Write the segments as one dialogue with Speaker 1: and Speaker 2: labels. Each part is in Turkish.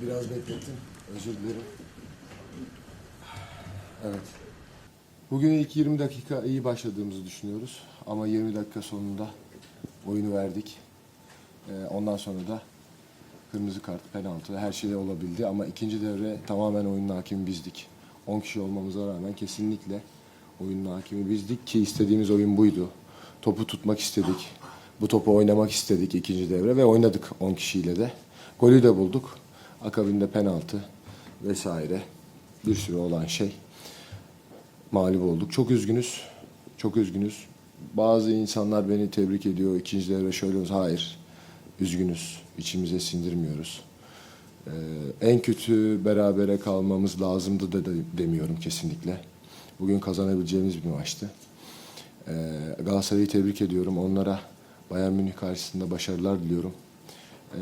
Speaker 1: Biraz beklettim. Özür dilerim. Evet. Bugün ilk 20 dakika iyi başladığımızı düşünüyoruz. Ama 20 dakika sonunda oyunu verdik. Ee, ondan sonra da kırmızı kart, penaltı her şey olabildi. Ama ikinci devre tamamen oyunun hakimi bizdik. 10 kişi olmamıza rağmen kesinlikle oyunun hakimi bizdik ki istediğimiz oyun buydu. Topu tutmak istedik. Bu topu oynamak istedik ikinci devre ve oynadık 10 kişiyle de. Golü de bulduk. Akabinde penaltı vesaire bir sürü olan şey mağlup olduk. Çok üzgünüz. Çok üzgünüz. Bazı insanlar beni tebrik ediyor. İkinci devre şöyle olsun. Hayır. Üzgünüz. İçimize sindirmiyoruz. Ee, en kötü berabere kalmamız lazımdı da de- demiyorum kesinlikle. Bugün kazanabileceğimiz bir maçtı. Ee, Galatasaray'ı tebrik ediyorum. Onlara Bayern Münih karşısında başarılar diliyorum. Ee,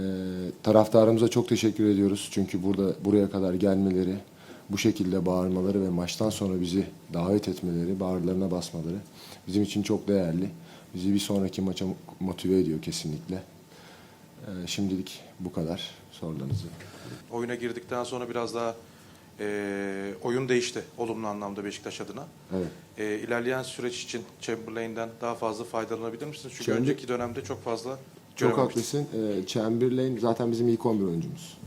Speaker 1: taraftarımıza çok teşekkür ediyoruz. Çünkü burada buraya kadar gelmeleri, bu şekilde bağırmaları ve maçtan sonra bizi davet etmeleri, bağırlarına basmaları bizim için çok değerli. Bizi bir sonraki maça motive ediyor kesinlikle. Ee, şimdilik bu kadar sorularınızı.
Speaker 2: Oyuna girdikten sonra biraz daha e, oyun değişti olumlu anlamda Beşiktaş adına.
Speaker 1: Evet.
Speaker 2: E, ilerleyen süreç için Chamberlain'den daha fazla faydalanabilir misiniz? Çünkü
Speaker 1: Chamber-
Speaker 2: önceki dönemde çok fazla
Speaker 1: Çok haklısın. Ee, Chamberlain zaten bizim ilk 11 oyuncumuz.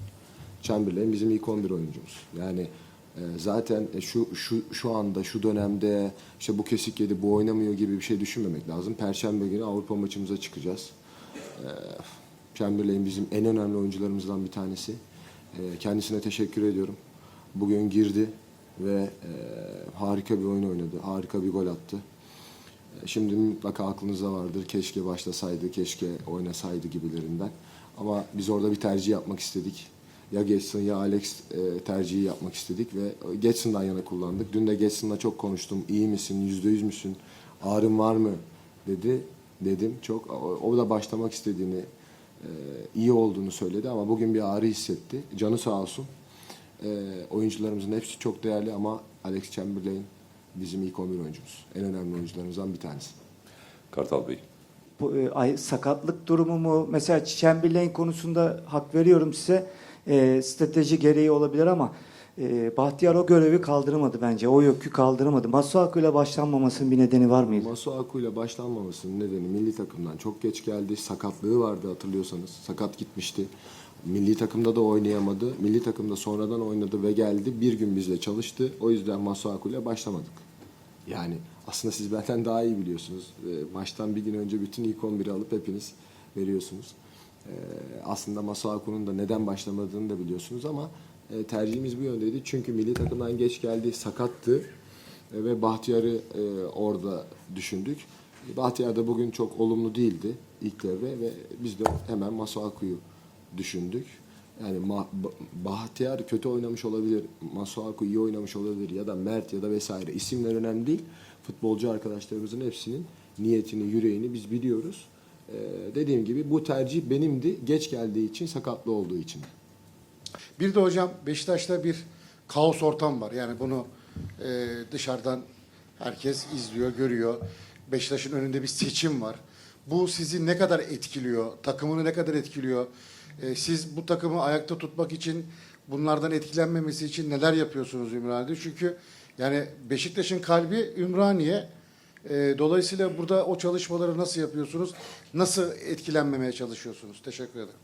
Speaker 1: Chamberlain bizim ilk 11 oyuncumuz. Yani e, zaten e, şu şu şu anda şu dönemde işte bu kesik yedi bu oynamıyor gibi bir şey düşünmemek lazım. Perşembe günü Avrupa maçımıza çıkacağız. Ee, Chamberlain bizim en önemli oyuncularımızdan bir tanesi. Ee, kendisine teşekkür ediyorum. Bugün girdi ve e, harika bir oyun oynadı. Harika bir gol attı. Şimdi mutlaka aklınızda vardır. Keşke başlasaydı, keşke oynasaydı gibilerinden. Ama biz orada bir tercih yapmak istedik. Ya Getson ya Alex e, tercihi yapmak istedik ve Getson'dan yana kullandık. Dün de Getson'la çok konuştum. İyi misin, yüzde yüz müsün, ağrın var mı dedi. Dedim çok. O, o da başlamak istediğini, e, iyi olduğunu söyledi ama bugün bir ağrı hissetti. Canı sağ olsun. E, oyuncularımızın hepsi çok değerli ama Alex Chamberlain bizim ilk 11 oyuncumuz. En önemli oyuncularımızdan bir tanesi.
Speaker 3: Kartal Bey.
Speaker 4: Bu, e, ay- sakatlık durumu mu? Mesela Chamberlain konusunda hak veriyorum size. E, strateji gereği olabilir ama e, Bahtiyar o görevi kaldıramadı bence. O yükü kaldıramadı. Masuaku ile başlanmamasının bir nedeni var mıydı?
Speaker 1: Masuaku ile başlanmamasının nedeni milli takımdan çok geç geldi. Sakatlığı vardı hatırlıyorsanız. Sakat gitmişti. Milli takımda da oynayamadı. Milli takımda sonradan oynadı ve geldi. Bir gün bizle çalıştı. O yüzden Masuaku başlamadık. Yani aslında siz benden daha iyi biliyorsunuz. E, maçtan bir gün önce bütün ilk 11'i alıp hepiniz veriyorsunuz. E, aslında Masuaku'nun da neden başlamadığını da biliyorsunuz ama e, tercihimiz bu yöndeydi. Çünkü milli takımdan geç geldi, sakattı E, ve Bahtiyar'ı e, orada düşündük. Bahtiyar da bugün çok olumlu değildi ilk devre ve biz de hemen Masuaku'yu düşündük. Yani Ma- Ba- Bahtiyar kötü oynamış olabilir, Masuaku iyi oynamış olabilir ya da Mert ya da vesaire. İsimler önemli değil. Futbolcu arkadaşlarımızın hepsinin niyetini, yüreğini biz biliyoruz. Ee, dediğim gibi bu tercih benimdi. Geç geldiği için, sakatlı olduğu için.
Speaker 5: Bir de hocam Beşiktaş'ta bir kaos ortam var. Yani bunu e, dışarıdan herkes izliyor, görüyor. Beşiktaş'ın önünde bir seçim var. Bu sizi ne kadar etkiliyor? Takımını ne kadar etkiliyor? E, siz bu takımı ayakta tutmak için bunlardan etkilenmemesi için neler yapıyorsunuz Ümraniye'de? Çünkü yani Beşiktaş'ın kalbi Ümraniye. E, dolayısıyla burada o çalışmaları nasıl yapıyorsunuz? Nasıl etkilenmemeye çalışıyorsunuz? Teşekkür ederim.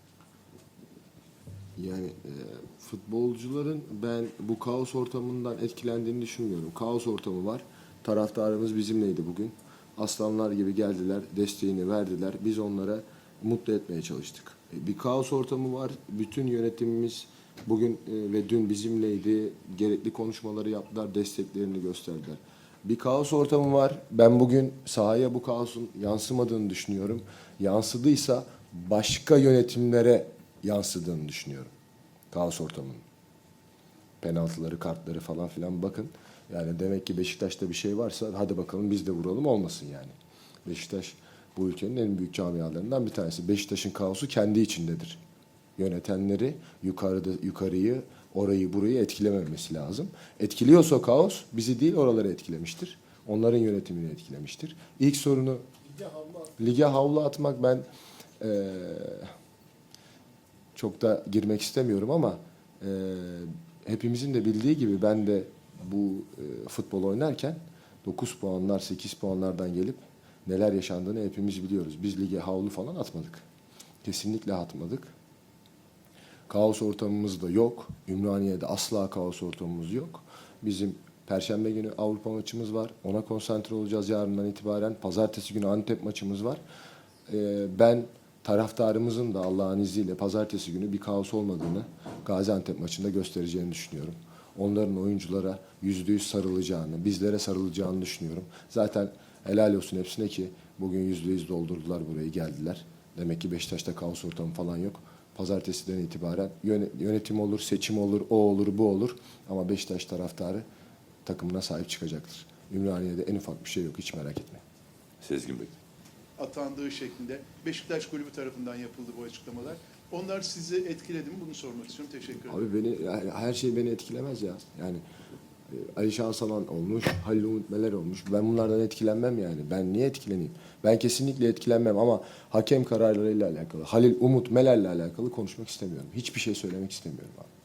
Speaker 1: Yani e, futbolcuların ben bu kaos ortamından etkilendiğini düşünmüyorum. Kaos ortamı var. Taraftarımız bizimleydi bugün. Aslanlar gibi geldiler, desteğini verdiler. Biz onlara mutlu etmeye çalıştık. E, bir kaos ortamı var. Bütün yönetimimiz bugün e, ve dün bizimleydi. Gerekli konuşmaları yaptılar, desteklerini gösterdiler. Bir kaos ortamı var. Ben bugün sahaya bu kaosun yansımadığını düşünüyorum. Yansıdıysa başka yönetimlere yansıdığını düşünüyorum. Kaos ortamının. Penaltıları, kartları falan filan bakın. Yani demek ki Beşiktaş'ta bir şey varsa hadi bakalım biz de vuralım olmasın yani. Beşiktaş bu ülkenin en büyük camialarından bir tanesi. Beşiktaş'ın kaosu kendi içindedir. Yönetenleri yukarıda yukarıyı, orayı burayı etkilememesi lazım. Etkiliyorsa kaos bizi değil oraları etkilemiştir. Onların yönetimini etkilemiştir. İlk sorunu lige havlu atmak ben eee çok da girmek istemiyorum ama e, hepimizin de bildiği gibi ben de bu e, futbol oynarken 9 puanlar 8 puanlardan gelip neler yaşandığını hepimiz biliyoruz. Biz lige havlu falan atmadık. Kesinlikle atmadık. Kaos ortamımız da yok. Ümraniye'de asla kaos ortamımız yok. Bizim Perşembe günü Avrupa maçımız var. Ona konsantre olacağız yarından itibaren. Pazartesi günü Antep maçımız var. Ee, ben taraftarımızın da Allah'ın izniyle pazartesi günü bir kaos olmadığını Gaziantep maçında göstereceğini düşünüyorum. Onların oyunculara yüzde yüz sarılacağını, bizlere sarılacağını düşünüyorum. Zaten helal olsun hepsine ki bugün yüzde yüz doldurdular burayı geldiler. Demek ki Beşiktaş'ta kaos ortamı falan yok. Pazartesiden itibaren yöne- yönetim olur, seçim olur, o olur, bu olur. Ama Beşiktaş taraftarı takımına sahip çıkacaktır. Ümraniye'de en ufak bir şey yok, hiç merak etme.
Speaker 3: Sezgin Bey.
Speaker 6: atandığı şeklinde Beşiktaş Kulübü tarafından yapıldı bu açıklamalar. Onlar sizi etkiledi mi? Bunu sormak istiyorum. Teşekkür ederim.
Speaker 1: Abi beni yani her şey beni etkilemez ya. Yani e, Ali Şansalan olmuş, Halil Umut Meler olmuş. Ben bunlardan etkilenmem yani. Ben niye etkileneyim? Ben kesinlikle etkilenmem ama hakem kararlarıyla alakalı, Halil Umut Meler'le alakalı konuşmak istemiyorum. Hiçbir şey söylemek istemiyorum abi.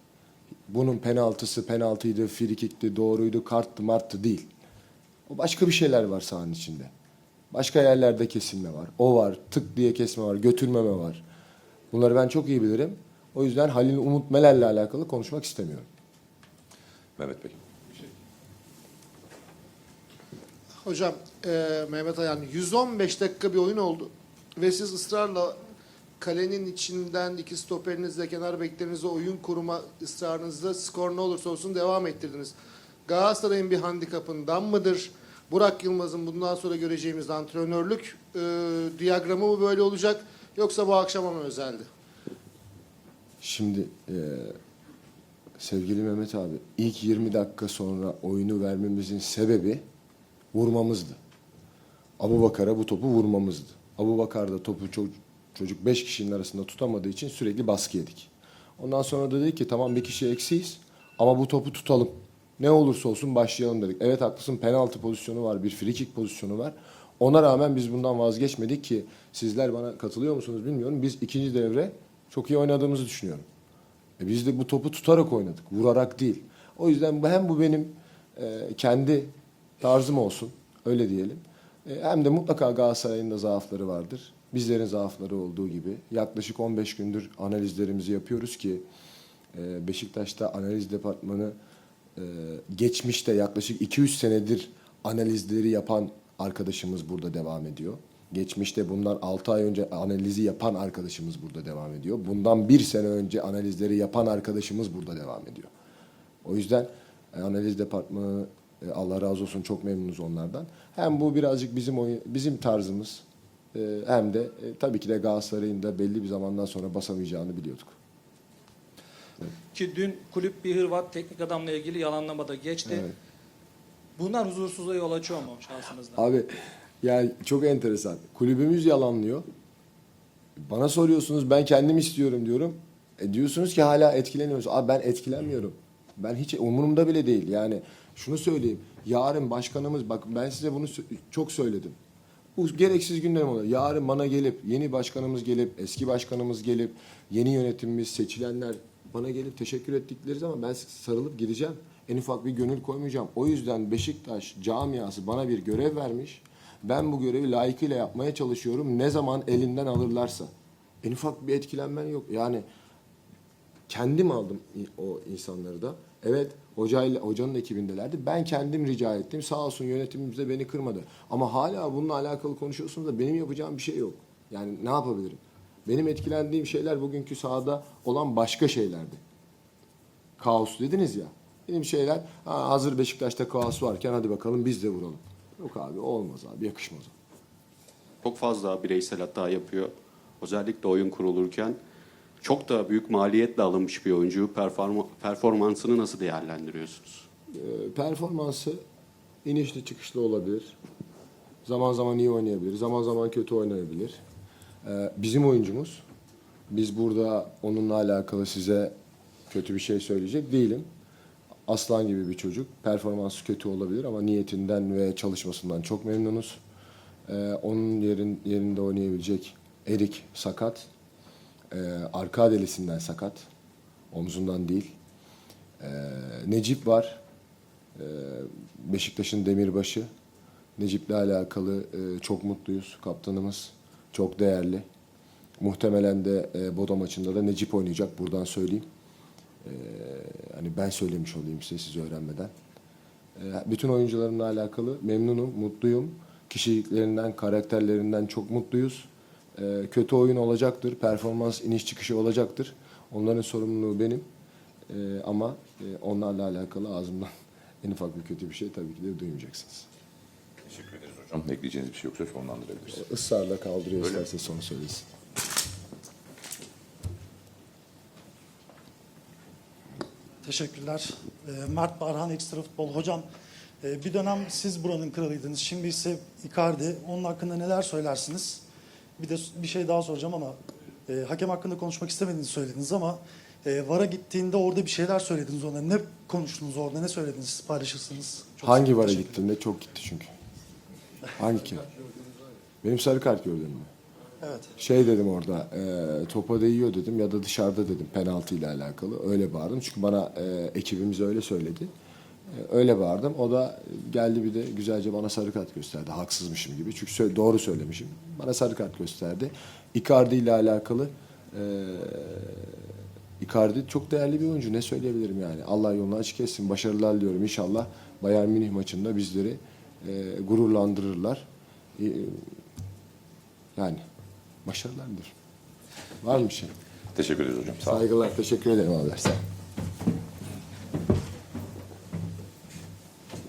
Speaker 1: Bunun penaltısı penaltıydı, frikikti, doğruydu, karttı, marttı değil. O başka bir şeyler var sahanın içinde. Başka yerlerde kesilme var. O var, tık diye kesme var, götürmeme var. Bunları ben çok iyi bilirim. O yüzden Halil Umut Meler'le alakalı konuşmak istemiyorum.
Speaker 3: Mehmet Bey.
Speaker 7: Hocam e, Mehmet Ayan 115 dakika bir oyun oldu ve siz ısrarla kalenin içinden iki stoperinizle kenar beklerinizle oyun kurma ısrarınızda skor ne olursa olsun devam ettirdiniz. Galatasaray'ın bir handikapından mıdır? Burak Yılmaz'ın bundan sonra göreceğimiz antrenörlük e, diyagramı mı böyle olacak yoksa bu akşama mı özeldi?
Speaker 1: Şimdi e, sevgili Mehmet abi ilk 20 dakika sonra oyunu vermemizin sebebi vurmamızdı. Abu Bakar'a bu topu vurmamızdı. Abu Bakar da topu ço- çocuk 5 kişinin arasında tutamadığı için sürekli baskı yedik. Ondan sonra da dedik ki tamam bir kişi eksiyiz ama bu topu tutalım. Ne olursa olsun başlayalım dedik. Evet haklısın penaltı pozisyonu var, bir free kick pozisyonu var. Ona rağmen biz bundan vazgeçmedik ki sizler bana katılıyor musunuz bilmiyorum. Biz ikinci devre çok iyi oynadığımızı düşünüyorum. E biz de bu topu tutarak oynadık, vurarak değil. O yüzden hem bu benim e, kendi tarzım olsun, öyle diyelim. E, hem de mutlaka Galatasaray'ın da zaafları vardır. Bizlerin zaafları olduğu gibi. Yaklaşık 15 gündür analizlerimizi yapıyoruz ki e, Beşiktaş'ta analiz departmanı e, geçmişte yaklaşık 200 senedir analizleri yapan arkadaşımız burada devam ediyor. Geçmişte bundan 6 ay önce analizi yapan arkadaşımız burada devam ediyor. Bundan bir sene önce analizleri yapan arkadaşımız burada devam ediyor. O yüzden e, analiz departmanı e, Allah razı olsun çok memnunuz onlardan. Hem bu birazcık bizim oyun, bizim tarzımız e, hem de tabii ki de Galatasaray'ın da belli bir zamandan sonra basamayacağını biliyorduk.
Speaker 8: Ki dün kulüp bir Hırvat teknik adamla ilgili yalanlamada geçti.
Speaker 1: Evet.
Speaker 8: Bunlar huzursuzluğa yol açıyor mu şahsınızda?
Speaker 1: Abi yani çok enteresan. Kulübümüz yalanlıyor. Bana soruyorsunuz ben kendim istiyorum diyorum. E diyorsunuz ki hala etkileniyoruz. Abi ben etkilenmiyorum. Ben hiç umurumda bile değil. Yani şunu söyleyeyim. Yarın başkanımız bak ben size bunu çok söyledim. Bu gereksiz gündem oluyor. Yarın bana gelip yeni başkanımız gelip eski başkanımız gelip yeni yönetimimiz seçilenler bana gelip teşekkür ettikleri zaman ben sarılıp gideceğim. En ufak bir gönül koymayacağım. O yüzden Beşiktaş camiası bana bir görev vermiş. Ben bu görevi layıkıyla yapmaya çalışıyorum. Ne zaman elinden alırlarsa. En ufak bir etkilenmen yok. Yani kendim aldım o insanları da. Evet hocayla hocanın ekibindelerdi. Ben kendim rica ettim. Sağ olsun yönetimimiz de beni kırmadı. Ama hala bununla alakalı konuşuyorsunuz da benim yapacağım bir şey yok. Yani ne yapabilirim? Benim etkilendiğim şeyler bugünkü sahada olan başka şeylerdi. Kaos dediniz ya. Benim şeyler ha, hazır Beşiktaş'ta kaos varken hadi bakalım biz de vuralım. Yok abi olmaz abi yakışmaz.
Speaker 9: Çok fazla bireysel hata yapıyor. Özellikle oyun kurulurken çok da büyük maliyetle alınmış bir oyuncu performa- performansını nasıl değerlendiriyorsunuz?
Speaker 1: Ee, performansı inişli çıkışlı olabilir. Zaman zaman iyi oynayabilir, zaman zaman kötü oynayabilir. Ee, bizim oyuncumuz, biz burada onunla alakalı size kötü bir şey söyleyecek değilim. Aslan gibi bir çocuk. Performansı kötü olabilir ama niyetinden ve çalışmasından çok memnunuz. Ee, onun yerin, yerinde oynayabilecek Erik sakat. Ee, arka delisinden sakat. Omzundan değil. Ee, Necip var. Ee, Beşiktaş'ın demirbaşı. Necip'le alakalı e, çok mutluyuz. Kaptanımız çok değerli. Muhtemelen de e, Bodo maçında da Necip oynayacak. Buradan söyleyeyim. Ee, hani ben söylemiş olayım size siz öğrenmeden. Ee, bütün oyuncularımla alakalı memnunum, mutluyum. Kişiliklerinden, karakterlerinden çok mutluyuz. Ee, kötü oyun olacaktır, performans iniş çıkışı olacaktır. Onların sorumluluğu benim. Ee, ama e, onlarla alakalı ağzımdan en ufak bir kötü bir şey tabii ki de duymayacaksınız.
Speaker 3: Teşekkür ederiz hocam. Ekleyeceğiniz bir şey yoksa sonlandırabiliriz.
Speaker 1: Israrla kaldırıyor isterse sonu söylesin.
Speaker 10: Teşekkürler. Ee, Mert Barhan Ekstra Futbol. Hocam e, bir dönem siz buranın kralıydınız. Şimdi ise Icardi. Onun hakkında neler söylersiniz? Bir de bir şey daha soracağım ama e, hakem hakkında konuşmak istemediğinizi söylediniz ama e, VAR'a gittiğinde orada bir şeyler söylediniz ona. Ne konuştunuz orada? Ne söylediniz? Paylaşırsınız. Çok
Speaker 1: Hangi vara gittiğinde çok gitti çünkü. Hangi kim? Benim sarı kart gördün mü?
Speaker 10: Evet.
Speaker 1: Şey dedim orada, e, topa değiyor dedim ya da dışarıda dedim penaltı ile alakalı. Öyle bağırdım çünkü bana e, ekibimiz öyle söyledi. E, öyle bağırdım. O da geldi bir de güzelce bana sarı kart gösterdi. Haksızmışım gibi. Çünkü sö- doğru söylemişim. Bana sarı kart gösterdi. Icardi ile alakalı e, Icardi çok değerli bir oyuncu. Ne söyleyebilirim yani? Allah yolunu açık etsin. Başarılar diliyorum. İnşallah Bayern Münih maçında bizleri e, gururlandırırlar. E, yani başarılar diliyorum. Var mı bir şey?
Speaker 3: Teşekkür ederiz hocam. Sağ olun.
Speaker 1: Saygılar. Teşekkür ederim abiler. Sağ olun.